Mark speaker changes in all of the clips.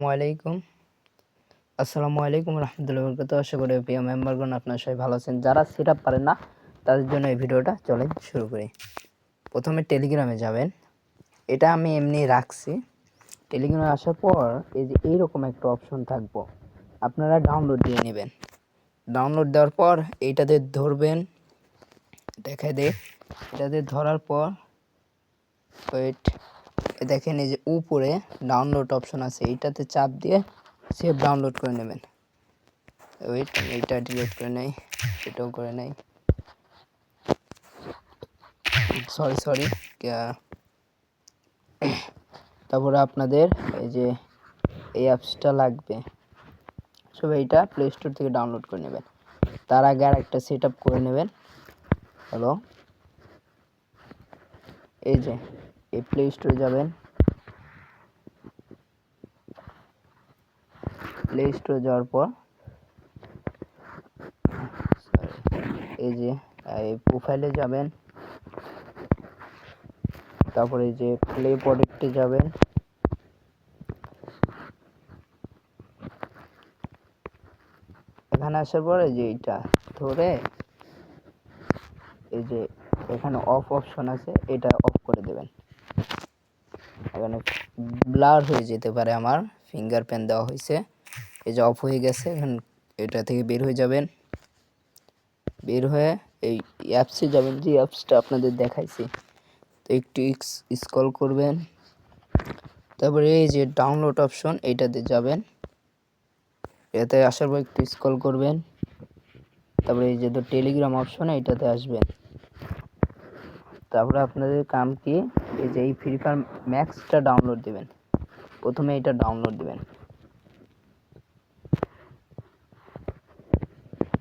Speaker 1: ওয়ালাইকুম আসসালামু আলাইকুম রহমতুল্লাহ বরকত আশা করি প্রিয় মেম্বারগণ, আপনার সবাই ভালো আছেন। যারা সেট আপ পারেন না, তাদের জন্য এই ভিডিওটা চলে শুরু করি। প্রথমে টেলিগ্রামে যাবেন। এটা আমি এমনি রাখছি। টেলিগ্রামে আসার পর এই যে এইরকম একটা অপশন থাকব। আপনারা ডাউনলোড দিয়ে নেবেন। ডাউনলোড দেওয়ার পর এইটাতে ধরবেন। দেখায় দে এটাতে ধরার পর ওয়েট দেখেন এই যে উপরে ডাউনলোড অপশন আছে, এইটাতে চাপ দিয়ে সেভ ডাউনলোড করে নেবেন। ওয়েট এইটা ডিলিট করে নেই, এটাও করে নেই। সরি সরি তারপরে আপনাদের এই যে এই অ্যাপসটা লাগবে সব এইটা প্লে স্টোর থেকে ডাউনলোড করে নেবেন। তার আগে আর একটা সেট করে নেবেন। হ্যালো এই যে এই প্লে স্টোরে যাবেন। প্লে স্টোরে যাওয়ার পর, এই যে, এই প্রোফাইলে যাবেন। তারপরে যে প্লে প্রোডাক্টে যাবেন। এখানে আসার পরে যে এটা ধরে এই যে এখানে অফ অপশন আছে, এটা অফ করে দেবেন। এখানে ব্লার হয়ে যেতে পারে আমার ফিঙ্গার পেন দেওয়া হয়েছে। এই যে অফ হয়ে গেছে, এখন এটা থেকে বের হয়ে যাবেন। বের হয়ে এই অ্যাপসে যাবেন, যে অ্যাপসটা আপনাদের দেখাইছি। তো একটু স্কল করবেন। তারপরে এই যে ডাউনলোড অপশন এইটাতে যাবেন। এটাতে আসার পর একটু স্কল করবেন। তারপরে এই যে তো টেলিগ্রাম অপশন এইটাতে আসবেন। তারপরে আপনাদের কাম কি? এই যে এই ফ্রি ফায়ার ম্যাক্সটা ডাউনলোড দিবেন। প্রথমে এটা ডাউনলোড দিবেন।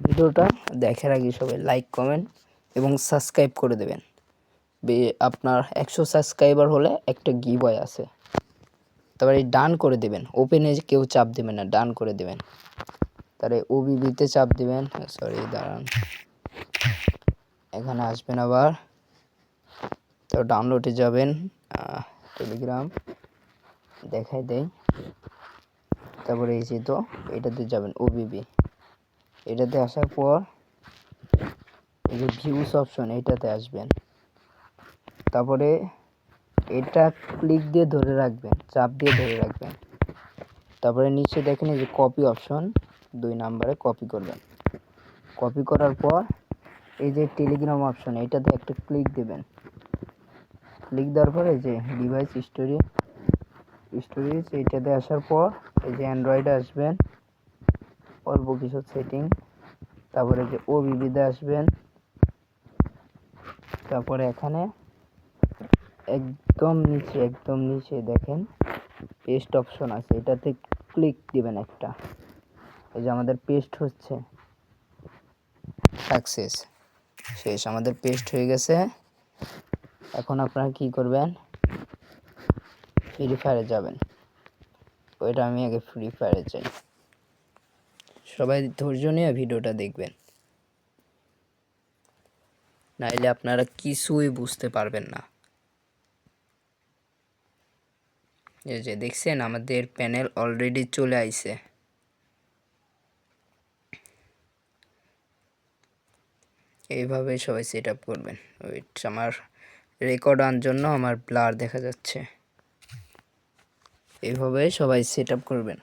Speaker 1: ভিডিওটা দেখার আগে সবাই লাইক কমেন্ট এবং সাবস্ক্রাইব করে দেবেন। আপনার একশো সাবস্ক্রাইবার হলে একটা গিবয় আছে। তারপরে ডান করে দেবেন। ওপেনে কেউ চাপ দেবেন না, ডান করে দেবেন। তারপরে ওবিবিতে চাপ দেবেন। সরি দাঁড়ান। এখানে আসবেন আবার। তো ডাউনলোডে যাবেন টেলিগ্রাম দেখাই দেয় তারপরে এই যে তো, এটাতে যাবেন ওবিবি এটাতে আসার পর এই যে ভিউস অপশন এটাতে আসবেন। তারপরে এটা ক্লিক দিয়ে ধরে রাখবেন, চাপ দিয়ে ধরে রাখবেন। তারপরে নিচে দেখেন এই যে কপি অপশন দুই নাম্বারে কপি করবেন। কপি করার পর এই যে টেলিগ্রাম অপশন এটাতে একটা ক্লিক দেবেন। ক্লিক দেওয়ার পরে যে ডিভাইস স্টোরি স্টোরেজ এইটাতে আসার পর এই যে অ্যান্ড্রয়েডে আসবেন, অল্প কিছু সেটিং তারপরে যে ও বিবিতে আসবেন, তারপরে এখানে একদম নিচে একদম নিচে দেখেন পেস্ট অপশন আছে, এটাতে ক্লিক দিবেন একটা। এই যে আমাদের পেস্ট হচ্ছে। সাকসেস শেষ, আমাদের পেস্ট হয়ে গেছে। এখন আপনারা কি করবেন? ফ্রি ফায়ারে যাবেন। ওইটা আমি আগে ফ্রি ফায়ারে চাই সবাই ধৈর্য নিয়ে ভিডিওটা দেখবেন। নাইলে আপনারা কিছুই বুঝতে পারবেন না। এই যে দেখছেন, আমাদের প্যানেল অলরেডি চলে আইছে। এইভাবে সবাই সেট আপ করবেন। ওইট আমার রেকর্ড আনার জন্য আমার ব্লার দেখা যাচ্ছে। এইভাবে সবাই সেট আপ করবেন।